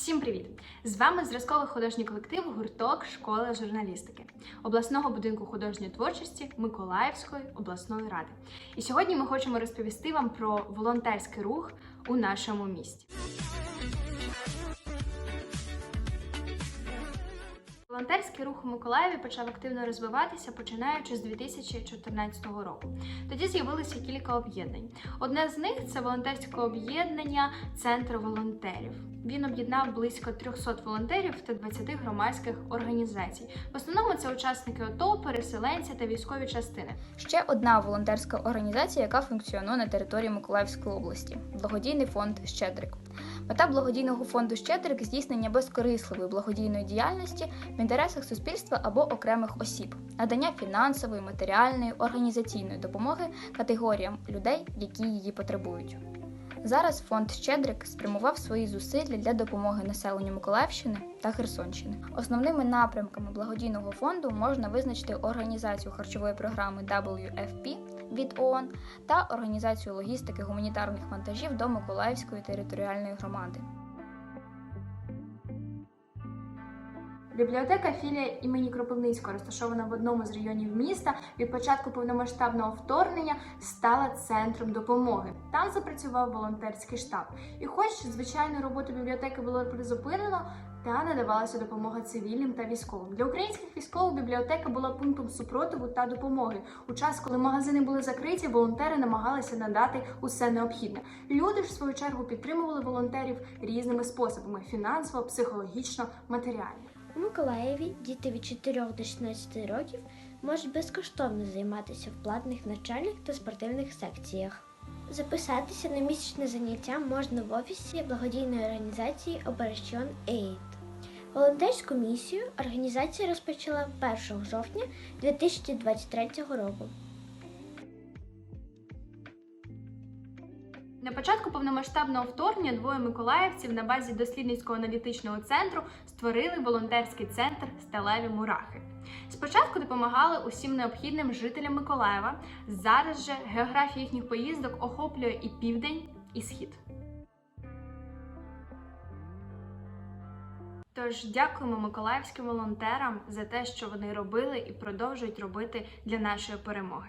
Всім привіт! З вами зразковий художній колектив гурток школи журналістики обласного будинку художньої творчості Миколаївської обласної ради. І сьогодні ми хочемо розповісти вам про волонтерський рух у нашому місті. Волонтерський рух у Миколаєві почав активно розвиватися починаючи з 2014 року. Тоді з'явилося кілька об'єднань. Одне з них це волонтерське об'єднання Центр волонтерів. Він об'єднав близько 300 волонтерів та 20 громадських організацій. В основному це учасники ОТО, переселенці та військові частини. Ще одна волонтерська організація, яка функціонує на території Миколаївської області благодійний фонд Щедрик. Мета благодійного фонду Щедрик здійснення безкорисливої благодійної діяльності інтересах суспільства або окремих осіб, надання фінансової, матеріальної, організаційної допомоги категоріям людей, які її потребують. Зараз фонд Щедрик спрямував свої зусилля для допомоги населенню Миколаївщини та Херсонщини. Основними напрямками благодійного фонду можна визначити організацію харчової програми WFP від ООН та організацію логістики гуманітарних вантажів до Миколаївської територіальної громади. Бібліотека філія імені Кропивницького, розташована в одному з районів міста, від початку повномасштабного вторгнення стала центром допомоги. Там запрацював волонтерський штаб. І хоч звичайну роботу бібліотеки було призупинено, та надавалася допомога цивільним та військовим. Для українських військових бібліотека була пунктом супротиву та допомоги. У час, коли магазини були закриті, волонтери намагалися надати усе необхідне. Люди ж в свою чергу підтримували волонтерів різними способами: фінансово, психологічно, матеріально. У Миколаєві діти від 4 до 16 років можуть безкоштовно займатися в платних навчальних та спортивних секціях. Записатися на місячне заняття можна в офісі благодійної організації Operation Aid. Волонтерську місію організація розпочала 1 жовтня 2023 року. На початку повномасштабного вторгнення двоє миколаївців на базі дослідницького аналітичного центру створили волонтерський центр Сталеві Мурахи. Спочатку допомагали усім необхідним жителям Миколаєва. Зараз же географія їхніх поїздок охоплює і південь, і схід. Тож дякуємо миколаївським волонтерам за те, що вони робили і продовжують робити для нашої перемоги.